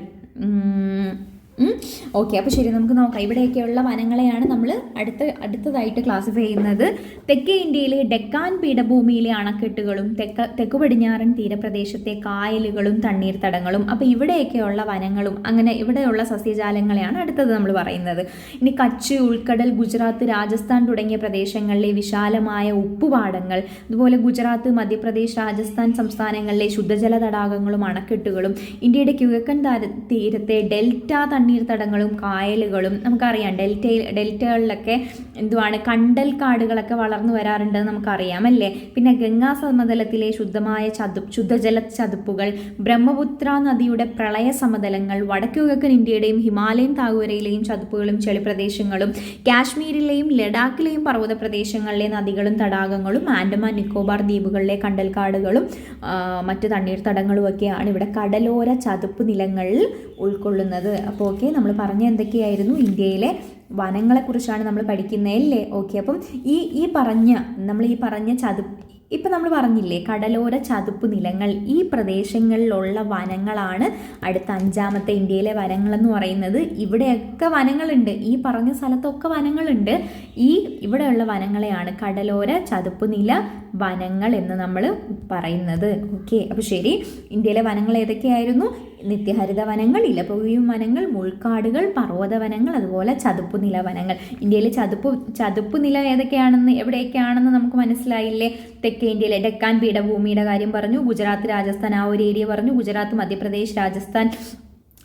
ഓക്കെ അപ്പോൾ ശരി നമുക്ക് നോക്കാം. ഇവിടെയൊക്കെയുള്ള വനങ്ങളെയാണ് നമ്മൾ അടുത്ത അടുത്തതായിട്ട് ക്ലാസിഫൈ ചെയ്യുന്നത്. തെക്കേ ഇന്ത്യയിലെ ഡെക്കാൻ പീഠഭൂമിയിലെ അണക്കെട്ടുകളും തെക്ക തെക്കു പടിഞ്ഞാറൻ തീരപ്രദേശത്തെ കായലുകളും തണ്ണീർത്തടങ്ങളും അപ്പോൾ ഇവിടെയൊക്കെയുള്ള വനങ്ങളും അങ്ങനെ ഇവിടെയുള്ള സസ്യജാലങ്ങളെയാണ് അടുത്തത് നമ്മൾ പറയുന്നത്. ഇനി കച്ച് ഉൾക്കടൽ ഗുജറാത്ത് രാജസ്ഥാൻ തുടങ്ങിയ പ്രദേശങ്ങളിലെ വിശാലമായ ഉപ്പുപാടങ്ങൾ അതുപോലെ ഗുജറാത്ത് മധ്യപ്രദേശ് രാജസ്ഥാൻ സംസ്ഥാനങ്ങളിലെ ശുദ്ധജല തടാകങ്ങളും അണക്കെട്ടുകളും ഇന്ത്യയുടെ കിഴക്കൻ തീരത്തെ ഡെൽറ്റ തണ്ണീർത്തടങ്ങളും കായലുകളും നമുക്കറിയാം. ഡെൽറ്റയിൽ ഡെൽറ്റകളിലൊക്കെ എന്തുവാണ്? കണ്ടൽ കാടുകളൊക്കെ വളർന്നു വരാറുണ്ടെന്ന് നമുക്കറിയാം അല്ലേ? പിന്നെ ഗംഗാ സമതലത്തിലെ ശുദ്ധമായ ചതു ശുദ്ധജല ചതുപ്പുകൾ ബ്രഹ്മപുത്ര നദിയുടെ പ്രളയ സമതലങ്ങൾ വടക്കു കിഴക്കൻ ഇന്ത്യയുടെയും ഹിമാലയൻ താഴ്വരയിലെയും ചതുപ്പുകളും ചെളിപ്രദേശങ്ങളും കാശ്മീരിലെയും ലഡാക്കിലെയും പർവത പ്രദേശങ്ങളിലെ നദികളും തടാകങ്ങളും ആൻഡമാൻ നിക്കോബാർ ദ്വീപുകളിലെ കണ്ടൽക്കാടുകളും മറ്റ് തണ്ണീർത്തടങ്ങളും ഒക്കെയാണ് ഇവിടെ കടലോര ചതുപ്പ് നിലങ്ങളിൽ ഉൾക്കൊള്ളുന്നത്. അപ്പോൾ ഓക്കെ നമ്മൾ പറഞ്ഞ എന്തൊക്കെയായിരുന്നു? ഇന്ത്യയിലെ വനങ്ങളെക്കുറിച്ചാണ് നമ്മൾ പഠിക്കുന്നത് അല്ലേ ഓക്കെ അപ്പം ഈ ഈ പറഞ്ഞ നമ്മൾ ഈ പറഞ്ഞ ചതുപ്പ് ഇപ്പം നമ്മൾ പറഞ്ഞില്ലേ കടലോര ചതുപ്പ് നിലങ്ങൾ ഈ പ്രദേശങ്ങളിലുള്ള വനങ്ങളാണ് അടുത്ത അഞ്ചാമത്തെ ഇന്ത്യയിലെ വനങ്ങളെന്ന് പറയുന്നത്. ഇവിടെയൊക്കെ വനങ്ങളുണ്ട്. ഈ പറഞ്ഞ സ്ഥലത്തൊക്കെ വനങ്ങളുണ്ട്. ഈ ഇവിടെയുള്ള വനങ്ങളെയാണ് കടലോര ചതുപ്പ് നില വനങ്ങൾ എന്ന് നമ്മൾ പറയുന്നത്. ഓക്കെ അപ്പോൾ ശരി. ഇന്ത്യയിലെ വനങ്ങൾ ഏതൊക്കെയായിരുന്നു? നിത്യഹരിത വനങ്ങൾ ഇലപൊഴിയും വനങ്ങൾ മുൾക്കാടുകൾ പർവത വനങ്ങൾ അതുപോലെ ചതുപ്പ് നില വനങ്ങൾ ഇന്ത്യയിലെ ചതുപ്പ് ചതുപ്പ് നില ഏതൊക്കെയാണെന്ന് എവിടെയൊക്കെയാണെന്ന് നമുക്ക് മനസ്സിലായില്ലേ? തെക്കേ ഇന്ത്യയിലെ ഡെക്കാൻ പീഠഭൂമിയുടെ കാര്യം പറഞ്ഞു ഗുജറാത്ത് രാജസ്ഥാൻ ആ ഒരു ഏരിയ പറഞ്ഞു ഗുജറാത്ത് മധ്യപ്രദേശ് രാജസ്ഥാൻ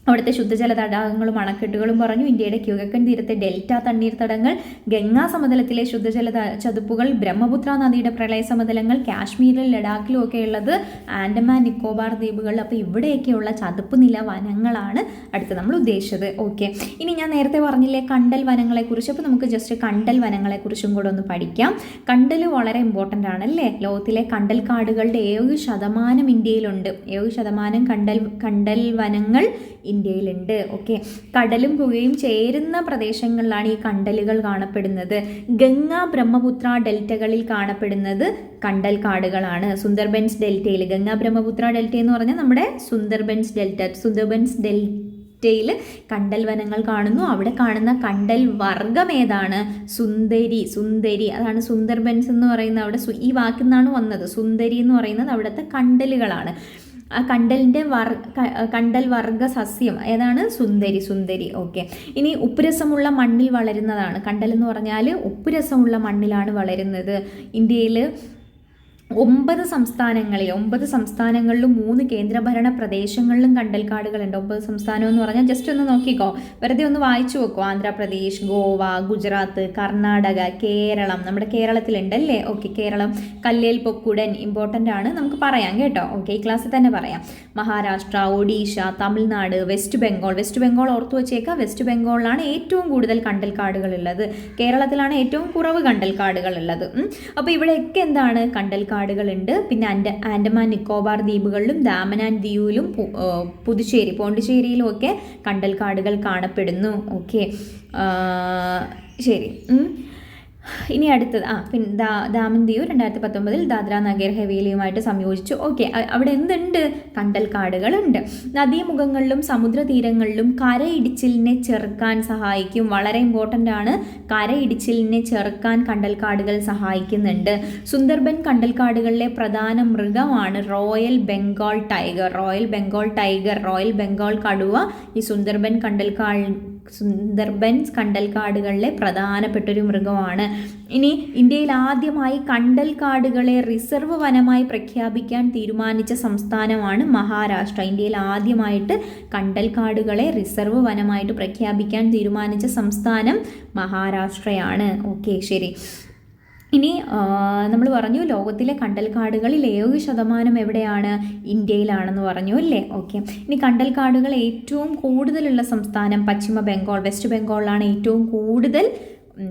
അവിടുത്തെ ശുദ്ധജല തടാകങ്ങളും അണക്കെട്ടുകളും പറഞ്ഞു. ഇന്ത്യയുടെ കിഴക്കൻ തീരത്തെ ഡെൽറ്റ തണ്ണീർത്തടങ്ങൾ ഗംഗാ സമതലത്തിലെ ശുദ്ധജല ചതുപ്പുകൾ ബ്രഹ്മപുത്ര നദിയുടെ പ്രളയ സമതലങ്ങൾ കാശ്മീരിലും ലഡാക്കിലും ഒക്കെ ഉള്ളത് ആൻഡമാൻ നിക്കോബാർ ദ്വീപുകൾ. അപ്പോൾ ഇവിടെയൊക്കെയുള്ള ചതുപ്പ് നില വനങ്ങളാണ് അടുത്ത് നമ്മൾ ഉദ്ദേശിച്ചത്. ഓക്കെ. ഇനി ഞാൻ നേരത്തെ പറഞ്ഞില്ലേ കണ്ടൽ വനങ്ങളെക്കുറിച്ച്. അപ്പോൾ നമുക്ക് ജസ്റ്റ് കണ്ടൽ വനങ്ങളെക്കുറിച്ചും കൂടെ ഒന്ന് പഠിക്കാം. കണ്ടൽ വളരെ ഇമ്പോർട്ടന്റ് ആണ് അല്ലേ? ലോകത്തിലെ കണ്ടൽ കാടുകളുടെ ഏഴ് ശതമാനം ഇന്ത്യയിലുണ്ട്. ഏഴ് ശതമാനം കണ്ടൽ കണ്ടൽ വനങ്ങൾ ഇന്ത്യയിലുണ്ട്. ഓക്കെ. കടലും പുഴയും ചേരുന്ന പ്രദേശങ്ങളിലാണ് ഈ കണ്ടലുകൾ കാണപ്പെടുന്നത്. ഗംഗ ബ്രഹ്മപുത്ര ഡെൽറ്റകളിൽ കാണപ്പെടുന്നത് കണ്ടൽ കാടുകളാണ് സുന്ദർബൻസ് ഡെൽറ്റയിൽ ഗംഗ ബ്രഹ്മപുത്ര ഡെൽറ്റ എന്ന് പറഞ്ഞാൽ നമ്മുടെ സുന്ദർബൻസ് ഡെൽറ്റ സുന്ദർബൻസ് ഡെൽറ്റ ഡെൽറ്റയിൽ കണ്ടൽ വനങ്ങൾ കാണുന്നു. അവിടെ കാണുന്ന കണ്ടൽ വർഗം ഏതാണ്? സുന്ദരി സുന്ദരി. അതാണ് സുന്ദർബൻസ് എന്ന് പറയുന്ന അവിടെ ഈ വാക്കിൽ നിന്നാണ് വന്നത്. സുന്ദരി എന്ന് പറയുന്നത് അവിടുത്തെ കണ്ടലുകളാണ്. ആ കണ്ടലിന്റെ വർ കണ്ടൽ വർഗ സസ്യം. ഏതാണ്? സുന്ദരി സുന്ദരി. ഓക്കെ. ഇനി ഉപ്പുരസമുള്ള മണ്ണിൽ വളരുന്നതാണ്. കണ്ടൽ എന്ന് പറഞ്ഞാൽ ഉപ്പുരസമുള്ള മണ്ണിലാണ് വളരുന്നത്. ഇന്ത്യയിൽ ഒമ്പത് സംസ്ഥാനങ്ങളെ ഒമ്പത് സംസ്ഥാനങ്ങളിലും മൂന്ന് കേന്ദ്രഭരണ പ്രദേശങ്ങളിലും കണ്ടൽക്കാടുകളുണ്ട്. ഒമ്പത് സംസ്ഥാനം എന്ന് പറഞ്ഞാൽ ജസ്റ്റ് ഒന്ന് നോക്കിക്കോ. വെറുതെ ഒന്ന് വായിച്ചു വെക്കോ. ആന്ധ്രാപ്രദേശ് ഗോവ ഗുജറാത്ത് കർണാടക കേരളം. നമ്മുടെ കേരളത്തിലുണ്ട് അല്ലേ? ഓക്കെ കേരളം. കല്ലേൽ പൊക്കുടൻ ഇമ്പോർട്ടന്റ് ആണ്. നമുക്ക് പറയാം കേട്ടോ. ഓക്കെ ഈ ക്ലാസ്സിൽ തന്നെ പറയാം. മഹാരാഷ്ട്ര ഒഡീഷ തമിഴ്നാട് വെസ്റ്റ് ബംഗാൾ. വെസ്റ്റ് ബംഗാൾ ഓർത്തു വെച്ചേക്കാം. വെസ്റ്റ് ബംഗാളിലാണ് ഏറ്റവും കൂടുതൽ കണ്ടൽക്കാടുകൾ ഉള്ളത്. കേരളത്തിലാണ് ഏറ്റവും കുറവ് കണ്ടൽക്കാടുകൾ ഉള്ളത്. അപ്പോൾ ഇവിടെയൊക്കെ എന്താണ്? കണ്ടൽക്കാട് കാടുകളുണ്ട് പിന്നെ ആൻഡ ആൻഡമാൻ നിക്കോബാർ ദ്വീപുകളിലും ദാമനാൻ ദ്വീപിലും പുതുച്ചേരി പോണ്ടിച്ചേരിയിലും ഒക്കെ കണ്ടൽ കാടുകൾ കാണപ്പെടുന്നു. ഓക്കെ. ശരി. ഇനി അടുത്തത് ആ പിന്നെ ദാ ദാമൻ ദിയു രണ്ടായിരത്തി പത്തൊമ്പതിൽ ദാദ്ര നഗർ ഹവേലിയുമായിട്ട് സംയോജിച്ചു. ഓക്കെ അവിടെ എന്തുണ്ട്? കണ്ടൽ കാടുകളുണ്ട്. നദീമുഖങ്ങളിലും സമുദ്രതീരങ്ങളിലും കരയിടിച്ചിലിനെ ചെറുക്കാൻ സഹായിക്കും. വളരെ ഇമ്പോർട്ടന്റ് ആണ് കരയിടിച്ചിലിനെ ചെറുക്കാൻ കണ്ടൽ കാടുകൾ സഹായിക്കുന്നുണ്ട്. സുന്ദർബൻ കണ്ടൽ കാടുകളിലെ പ്രധാന മൃഗമാണ് royal Bengal tiger. Royal Bengal tiger royal Bengal കടുവ ഈ സുന്ദർബൻ കണ്ടൽക്കാ സുന്ദർബൻസ് കണ്ടൽക്കാടുകളിലെ പ്രധാനപ്പെട്ട ഒരു മൃഗമാണ്. ഇനി ഇന്ത്യയിൽ ആദ്യമായി കണ്ടൽക്കാടുകളെ റിസർവ് വനമായി പ്രഖ്യാപിക്കാൻ തീരുമാനിച്ച സംസ്ഥാനമാണ് മഹാരാഷ്ട്ര. ഇന്ത്യയിൽ ആദ്യമായിട്ട് കണ്ടൽക്കാടുകളെ റിസർവ് വനമായിട്ട് പ്രഖ്യാപിക്കാൻ തീരുമാനിച്ച സംസ്ഥാനം മഹാരാഷ്ട്രയാണ്. ഓക്കെ ശരി. ഇനി നമ്മൾ പറഞ്ഞു ലോകത്തിലെ കണ്ടൽക്കാടുകളിൽ ഏഴ് ശതമാനം എവിടെയാണ്? ഇന്ത്യയിലാണെന്ന് പറഞ്ഞു അല്ലേ? ഓക്കെ. ഇനി കണ്ടൽക്കാടുകൾ ഏറ്റവും കൂടുതലുള്ള സംസ്ഥാനം പശ്ചിമ ബംഗാൾ വെസ്റ്റ് ബംഗാളിലാണ് ഏറ്റവും കൂടുതൽ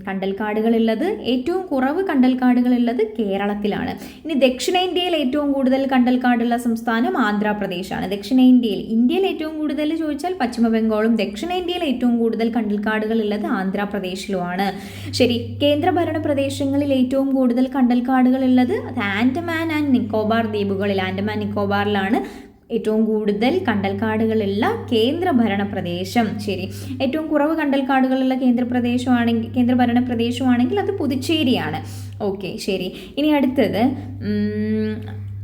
കണ്ടൽക്കാടുകളുള്ളത് ഏറ്റവും കുറവ് കണ്ടൽക്കാടുകളുള്ളത് കേരളത്തിലാണ്. ഇനി ദക്ഷിണേന്ത്യയിൽ ഏറ്റവും കൂടുതൽ കണ്ടൽക്കാടുള്ള സംസ്ഥാനം ആന്ധ്രാപ്രദേശാണ്. ദക്ഷിണേന്ത്യയിൽ ഇന്ത്യയിൽ ഏറ്റവും കൂടുതൽ ചോദിച്ചാൽ പശ്ചിമ ബംഗാളും ദക്ഷിണേന്ത്യയിൽ ഏറ്റവും കൂടുതൽ കണ്ടൽക്കാടുകളുള്ളത് ആന്ധ്രാപ്രദേശിലുമാണ്. ശരി കേന്ദ്രഭരണ പ്രദേശങ്ങളിൽ ഏറ്റവും കൂടുതൽ കണ്ടൽക്കാടുകളുള്ളത് അത് ആൻഡമാൻ ആൻഡ് നിക്കോബാർ ദ്വീപുകളിൽ ആൻഡമാൻ നിക്കോബാറിലാണ്. ഏറ്റവും കൂടുതൽ കണ്ടൽക്കാടുകളുള്ള കേന്ദ്രഭരണ പ്രദേശം. ശരി. ഏറ്റവും കുറവ് കണ്ടൽക്കാടുകളുള്ള കേന്ദ്രപ്രദേശമാണെങ്കിൽ കേന്ദ്രഭരണ പ്രദേശമാണെങ്കിൽ അത് പുതുച്ചേരിയാണ്. ഓക്കെ ശരി. ഇനി അടുത്തത്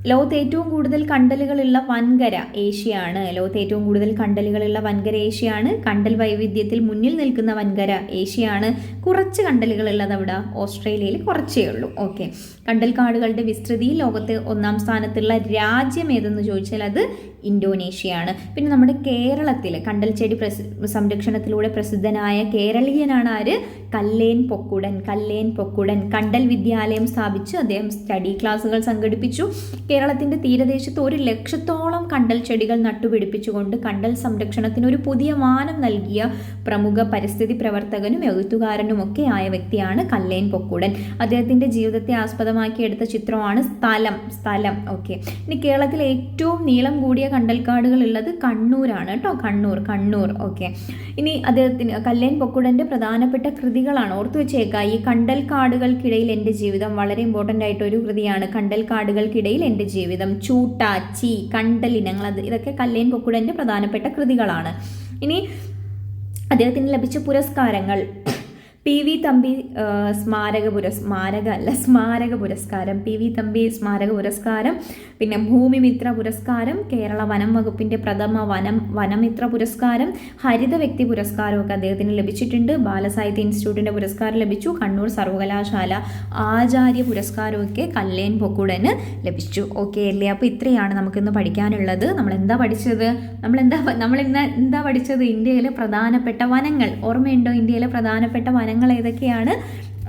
ലോകത്ത് ഏറ്റവും കൂടുതൽ കണ്ടലുകളുള്ള വൻകര ഏഷ്യയാണ്. ലോകത്ത് ഏറ്റവും കൂടുതൽ കണ്ടലുകളുള്ള വൻകര ഏഷ്യയാണ്. കണ്ടൽ വൈവിധ്യത്തിൽ മുന്നിൽ നിൽക്കുന്ന വൻകര ഏഷ്യയാണ്. കുറച്ച് കണ്ടലുകളുള്ളത് അവിടെ ഓസ്ട്രേലിയയിൽ കുറച്ചേ ഉള്ളൂ. ഓക്കെ. കണ്ടൽ കാടുകളുടെ വിസ്തൃതി ലോകത്ത് ഒന്നാം സ്ഥാനത്തുള്ള രാജ്യം ഏതെന്ന് ചോദിച്ചാൽ അത് ഇന്തോനേഷ്യയാണ്. പിന്നെ നമ്മുടെ കേരളത്തിൽ കണ്ടൽച്ചെടി ചെടി സംരക്ഷണത്തിലൂടെ പ്രസിദ്ധനായ കേരളീയനാണ് ആര്? കല്ലേൻ പൊക്കുടൻ കല്ലേൻ പൊക്കുടൻ. കണ്ടൽ വിദ്യാലയം സ്ഥാപിച്ച് അദ്ദേഹം സ്റ്റഡി ക്ലാസ്സുകൾ സംഘടിപ്പിച്ചു. കേരളത്തിന്റെ തീരദേശത്ത് ഒരു ലക്ഷത്തോളം കണ്ടൽ ചെടികൾ നട്ടുപിടിപ്പിച്ചുകൊണ്ട് കണ്ടൽ സംരക്ഷണത്തിന് ഒരു പുതിയ മാനം നൽകിയ പ്രമുഖ പരിസ്ഥിതി പ്രവർത്തകനും എഴുത്തുകാരനുമൊക്കെ ആയ വ്യക്തിയാണ് കല്ലേൻ പൊക്കുടൻ. അദ്ദേഹത്തിന്റെ ജീവിതത്തെ ആസ്പദമാക്കി എടുത്ത ചിത്രമാണ് സ്ഥലം സ്ഥലം. ഓക്കെ. ഇനി കേരളത്തിലെ ഏറ്റവും നീളം കൂടിയ കണ്ടൽക്കാടുകൾ ഉള്ളത് കണ്ണൂരാണ് കേട്ടോ. കണ്ണൂർ കണ്ണൂർ. ഓക്കെ ഇനി അദ്ദേഹത്തിന് കല്ലേൻ പൊക്കുടന്റെ പ്രധാനപ്പെട്ട കൃതികളാണ് ഓർത്തു വെച്ചേക്കുക. ഈ കണ്ടൽക്കാടുകൾക്കിടയിൽ എന്റെ ജീവിതം വളരെ ഇമ്പോർട്ടന്റ് ആയിട്ടൊരു കൃതിയാണ്. കണ്ടൽക്കാടുകൾക്കിടയിൽ എന്റെ ജീവിതം. ചൂട്ട ചീ കണ്ടലിനങ്ങൾ അത് ഇതൊക്കെ കല്ലേൻ പൊക്കുടന്റെ പ്രധാനപ്പെട്ട കൃതികളാണ്. ഇനി അദ്ദേഹത്തിന് ലഭിച്ച പുരസ്കാരങ്ങൾ. പി വി തമ്പി സ്മാരക പുരസ് സ്മാരക അല്ല സ്മാരക പുരസ്കാരം. പി വി തമ്പി സ്മാരക പുരസ്കാരം പിന്നെ ഭൂമിമിത്ര പുരസ്കാരം കേരള വനം വകുപ്പിന്റെ പ്രഥമ വനം വനമിത്ര പുരസ്കാരം ഹരിത വ്യക്തി പുരസ്കാരമൊക്കെ അദ്ദേഹത്തിന് ലഭിച്ചിട്ടുണ്ട്. ബാലസാഹിത്യ ഇൻസ്റ്റിറ്റ്യൂട്ടിന്റെ പുരസ്കാരം ലഭിച്ചു. കണ്ണൂർ സർവകലാശാല ആചാര്യ പുരസ്കാരമൊക്കെ കല്ലേൻ പൊക്കുടന് ലഭിച്ചു. ഓക്കെ അല്ലേ? അപ്പോൾ ഇത്രയാണ് നമുക്കിന്ന് പഠിക്കാനുള്ളത്. നമ്മൾ എന്താ പഠിച്ചത്? നമ്മൾ എന്താ നമ്മൾ ഇന്ന് എന്താ പഠിച്ചത്? ഇന്ത്യയിലെ പ്രധാനപ്പെട്ട വനങ്ങൾ. ഓർമ്മയുണ്ടോ? ഇന്ത്യയിലെ പ്രധാനപ്പെട്ട വനങ്ങൾ? മരങ്ങൾ ഏതൊക്കെയാണ്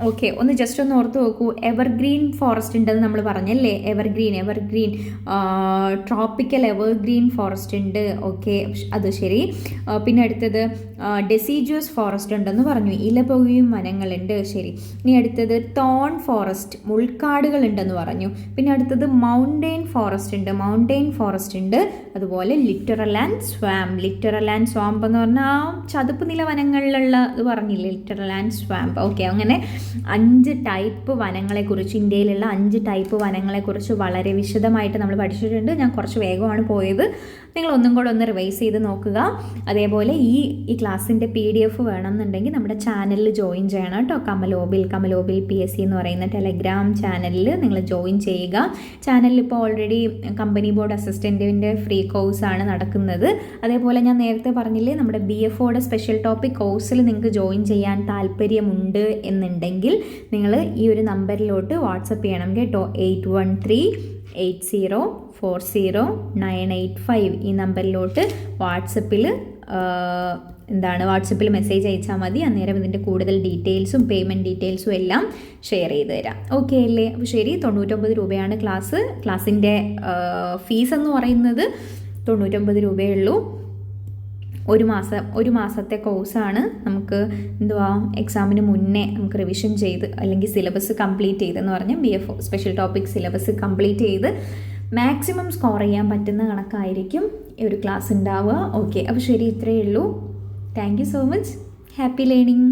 ഓക്കെ ഒന്ന് ജസ്റ്റ് ഒന്ന് ഓർത്ത് നോക്കൂ. എവർഗ്രീൻ ഫോറസ്റ്റ് ഉണ്ടെന്ന് നമ്മൾ പറഞ്ഞല്ലേ? Evergreen evergreen tropical evergreen forest ഉണ്ട്. ഓക്കെ അത് ശരി. പിന്നെ അടുത്തത് ഡെസിജ്യൂസ് ഫോറസ്റ്റ് ഉണ്ടെന്ന് പറഞ്ഞു. ഇലപൊഴിയും വനങ്ങളുണ്ട്. ശരി. ഇനി അടുത്തത് തോൺ ഫോറസ്റ്റ് മുൾക്കാടുകൾ ഉണ്ടെന്ന് പറഞ്ഞു. പിന്നെ അടുത്തത് മൗണ്ടെയിൻ ഫോറസ്റ്റ് ഉണ്ട്. മൗണ്ടെയിൻ ഫോറസ്റ്റ് ഉണ്ട്. അതുപോലെ littoral and swamp littoral and swamp എന്ന് പറഞ്ഞാൽ ആ ചതുപ്പ് നില വനങ്ങളിലുള്ള ഇത് പറഞ്ഞില്ലേ? ലിറ്ററൽ ആൻഡ് സ്വാമ്പ് ഓക്കെ അങ്ങനെ അഞ്ച് ടൈപ്പ് വനങ്ങളെക്കുറിച്ച് ഇന്ത്യയിലുള്ള അഞ്ച് ടൈപ്പ് വനങ്ങളെക്കുറിച്ച് വളരെ വിശദമായിട്ട് നമ്മൾ പഠിച്ചിട്ടുണ്ട്. ഞാൻ കുറച്ച് വേഗമാണ് പോയത്. നിങ്ങൾ ഒന്നും കൂടെ ഒന്ന് റിവൈസ് ചെയ്ത് നോക്കുക. അതേപോലെ ഈ ഈ ക്ലാസ്സിന്റെ പി ഡി എഫ് വേണമെന്നുണ്ടെങ്കിൽ നമ്മുടെ ചാനലിൽ ജോയിൻ ചെയ്യണം കേട്ടോ. കമലോബിൽ കമലോബിൽ പി എസ് സി എന്ന് പറയുന്ന ടെലഗ്രാം ചാനലിൽ നിങ്ങൾ ജോയിൻ ചെയ്യുക. ചാനലിൽ ഇപ്പോൾ ഓൾറെഡി കമ്പനി ബോർഡ് അസിസ്റ്റന്റിന്റെ ഫ്രീ കോഴ്സാണ് നടക്കുന്നത്. അതേപോലെ ഞാൻ നേരത്തെ പറഞ്ഞില്ലേ നമ്മുടെ ബി എഫ് ഒയുടെ സ്പെഷ്യൽ ടോപ്പിക് കോഴ്സിൽ നിങ്ങൾക്ക് ജോയിൻ ചെയ്യാൻ താല്പര്യമുണ്ട് എന്നുണ്ടെങ്കിൽ നിങ്ങൾ ഈ ഒരു നമ്പറിലോട്ട് വാട്സപ്പ് ചെയ്യണം കേട്ടോ. Eight one three eight zero four zero nine eight five ഈ നമ്പറിലോട്ട് വാട്സപ്പിൽ എന്താണ് വാട്സപ്പിൽ മെസ്സേജ് അയച്ചാൽ മതി. അന്നേരം ഇതിന്റെ കൂടുതൽ ഡീറ്റെയിൽസും പേയ്മെന്റ് ഡീറ്റെയിൽസും എല്ലാം ഷെയർ ചെയ്ത് തരാം. ഓക്കെ അല്ലേ? അപ്പോൾ ശരി തൊണ്ണൂറ്റൊമ്പത് രൂപയാണ് ക്ലാസ്. ക്ലാസ്സിന്റെ ഫീസ് എന്ന് പറയുന്നത് തൊണ്ണൂറ്റൊമ്പത് രൂപയേ ഉള്ളൂ. ഒരു മാസം ഒരു മാസത്തെ കോഴ്സാണ് നമുക്ക് എന്തുവാ എക്സാമിന് മുന്നേ നമുക്ക് റിവിഷൻ ചെയ്ത് അല്ലെങ്കിൽ സിലബസ് കംപ്ലീറ്റ് ചെയ്തെന്ന് പറഞ്ഞാൽ B F special topic syllabus complete ചെയ്ത് മാക്സിമം സ്കോർ ചെയ്യാൻ പറ്റുന്ന കണക്കായിരിക്കും ഈ ഒരു ക്ലാസ് ഉണ്ടാവുക. ഓക്കെ അപ്പോൾ ശരി ഇത്രയേ ഉള്ളൂ. Thank you so much happy learning